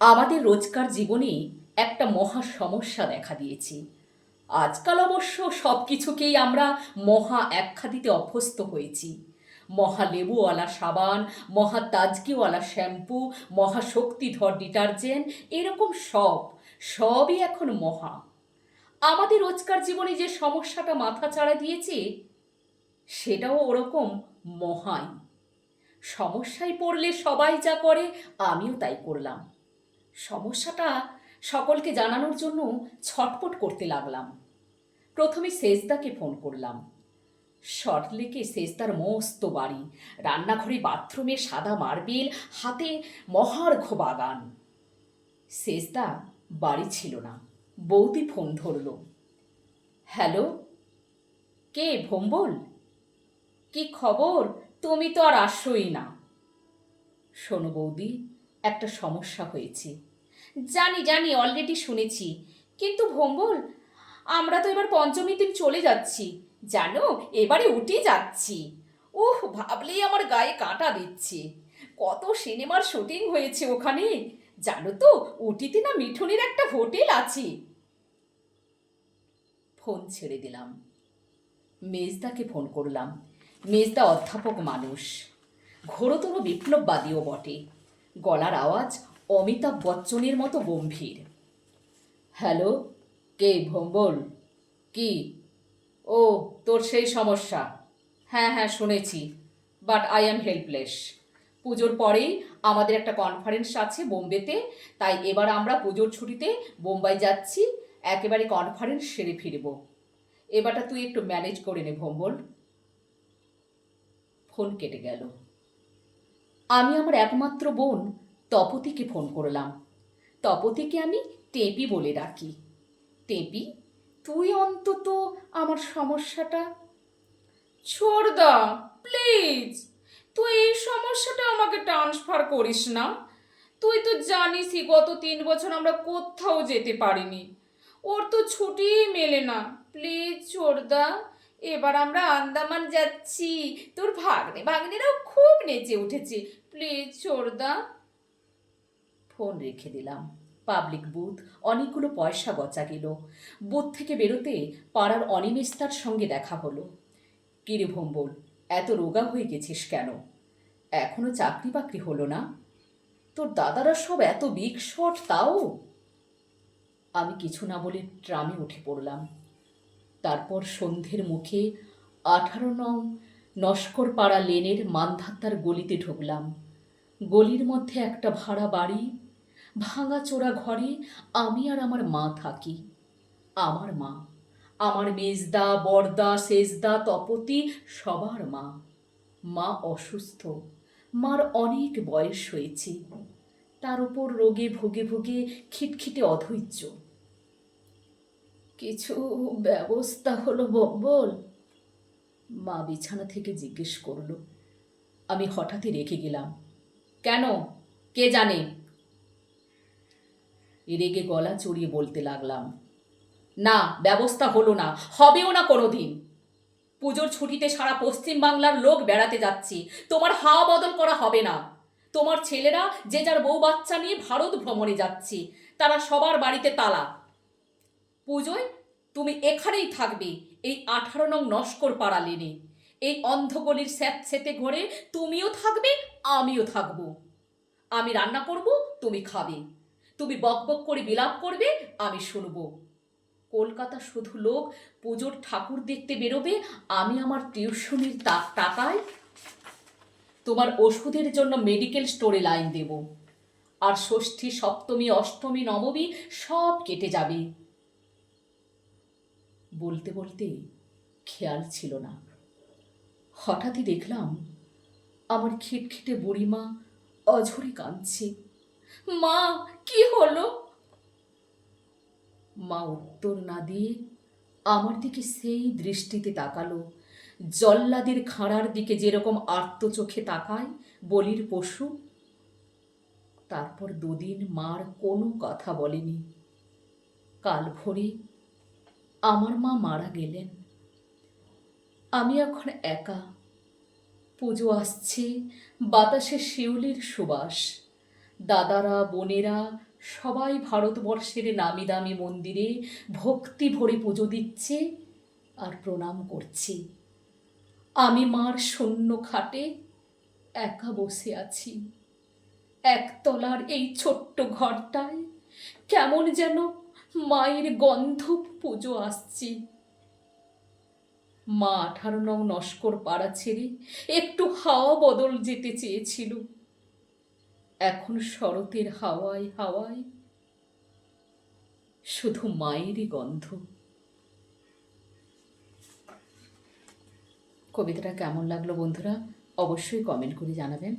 আমাদের রোজকার জীবনে একটা মহা সমস্যা দেখা দিয়েছে। আজকাল অবশ্য সব কিছুকেই আমরা মহা আখ্যা দিতে অভ্যস্ত হয়েছি। মহা লেবুওয়ালা সাবান, মহা তাজকিওয়ালা শ্যাম্পু, মহা শক্তিধর ডিটারজেন্ট, এরকম সব, সবই এখন মহা। আমাদের রোজকার জীবনে যে সমস্যাটা মাথা চাড়া দিয়েছে, সেটাও ওরকম মহাই। সমস্যায় পড়লে সবাই যা করে, আমিও তাই করলাম। সমস্যাটা সকলকে জানানোর জন্য ছটপট করতে লাগলাম। প্রথমে সেজদাকে ফোন করলাম। শর্টলেকে সেজদার মস্ত বাড়ি, রান্নাঘরে বাথরুমে সাদা মার্বেল, হাতে মহার্ঘ বাগান। সেজদা বাড়ি ছিল না, বৌদি ফোন ধরল। হ্যালো, কে ভোম্বল? কি খবর? তুমি তো আর আসোই না। শোনো বৌদি একটা সমস্যা হয়েছে। জানি জানি অলরেডি শুনেছি। কিন্তু ভোম্বল, আমরা তো এবার পঞ্চমী দিন চলে যাচ্ছি। জানো, এবারে উঠে যাচ্ছি। ওহ ভাবলেই আমার গায়ে কাঁটা দিচ্ছে। কত সিনেমার শুটিং হয়েছে ওখানে। জানো তো, উটিতে না মিঠুনের একটা হোটেল আছে। ফোন ছেড়ে দিলাম। মেজদাকে ফোন করলাম। মেজদা অধ্যাপক মানুষ। ঘোরতর বিপ্লববাদীও বটে। গলার আওয়াজ অমিতাভ বচ্চনের মতো গম্ভীর। হ্যালো, কে ভম্বল? কি? ও, তোর সেই সমস্যা। হ্যাঁ হ্যাঁ শুনেছি, বাট আই অ্যাম হেল্পলেস। পুজোর পরেই আমাদের একটা কনফারেন্স আছে বোম্বেতে, তাই এবার আমরা পুজোর ছুটিতে বোম্বাই যাচ্ছি, একেবারে কনফারেন্স সেরে ফিরব। এবারটা তুই একটু ম্যানেজ করে নে ভম্বল। ফোন কেটে গেল। আমি আমার একমাত্র বোন তপতিকে ফোন করলাম। তপতিকে আমি টেপি বলে ডাকি। টেপি, তুই অন্তত আমার সমস্যাটা ছোড়দা প্লিজ। তুই এই সমস্যাটা আমাকে ট্রান্সফার করিস না। তুই তো জানিসই গত তিন বছর আমরা কোথাও যেতে পারিনি। ওর তো ছুটিই মেলে না। প্লিজ ছোড়দা এবার আমরা আন্দামান যাচ্ছি। তোর ভাগ্নে, ভাগ্নেরাও খুব নেচে উঠেছে। প্লিজ ছোড়দা ফোন রেখে দিলাম। পাবলিক বুথ, অনেকগুলো পয়সা গচা গেল। বুথ থেকে বেরোতে পাড়ার অনিমেস্তার সঙ্গে দেখা হলো। কিরে ভম্বল, এত রোগা হয়ে গেছিস কেন? এখনও চাকরি বাকরি হলো না? তোর দাদারা সব এত বিগ শট তাও? আমি কিছু না বলে ট্রামে উঠে পড়লাম। তারপর সন্ধ্যের মুখে আঠারো নং নস্কর পাড়া লেনের মান্ধাত্তার গলিতে ঢুকলাম। গলির মধ্যে একটা ভাড়া বাড়ি, ভাঙা চোরা ঘরে আমি আর আমার মা থাকি। আমার মা, আমার মেজদা, বরদা, সেজদা, তপতি সবার মা। মা অসুস্থ, মার অনেক বয়স হয়েছে। তার উপর রোগে ভুগে ভুগে খিটখিটে অধৈর্য। কিছু ব্যবস্থা হলো বল মা বিছানা থেকে জিজ্ঞেস করল, আমি হঠাৎই রেখে গেলাম। কেন? কে জানে? রেগে গলা চড়িয়ে বলতে লাগলাম, না, ব্যবস্থা হলো না, হবেও না কোনোদিন। পুজোর ছুটিতে সারা পশ্চিম বাংলার লোক বেড়াতে যাচ্ছি, তোমার হাওয়া বদল করা হবে না। তোমার ছেলেরা, যে যার বউ বাচ্চা নিয়ে ভারত ভ্রমণে যাচ্ছি, তারা সবার বাড়িতে তালা। পুজোয় তুমি এখানেই থাকবে। এই আঠারো নং নস্কর পাড়া লেনে। এই অন্ধগলির স্যাঁতসেতে ঘরে তুমিও থাকবে, আমিও থাকব। আমি রান্না করব, তুমি খাবে। তুমি বকবক করে বিলাপ করবে, আমি শুনব। কলকাতা শুধু লোক, পুজোর ঠাকুর দেখতে বেরোবে, আমি আমার টিউশনির টাকায় তোমার ওষুধের জন্য মেডিকেল স্টোরে লাইন দেব। আর ষষ্ঠী, সপ্তমী, অষ্টমী, নবমী সব কেটে যাবে। বলতে বলতে খেয়াল ছিল না। হঠাৎই দেখলাম আমার খিটখিটে বুড়িমা অঝরে কাঁদছে। মা, কি হলো? মা উত্তর না দিয়ে আমার দিকে সেই দৃষ্টিতে তাকালো। জল্লাদের খাঁড়ার দিকে যেরকম আর্ত চোখে তাকায় বলির পশু। তারপর দুদিন মার কোনো কথা বলেনি। কাল ভোরে আমার মা মারা গেলেন। আমি এখন একা। পুজো আসছে, বাতাসে শিউলির সুবাস। দাদারা, বোনেরা সবাই ভারতবর্ষের নামি দামি মন্দিরে ভক্তি ভরে পুজো দিচ্ছে আর প্রণাম করছি। আমি মার শূন্য খাটে একা বসে আছি। একতলার এই ছোট্ট ঘরটায় কেমন যেন মায়ের গন্ধ পুজো আসছি। মা আঠারো নং নস্কর পাড়া ছেড়ে একটু হাওয়া বদল যেতে চেয়েছিল। এখন শরতের হাওয়ায় হাওয়ায় শুধু মায়েরই গন্ধ। কবিতাটা কেমন লাগল বন্ধুরা, অবশ্যই কমেন্ট করে জানাবেন।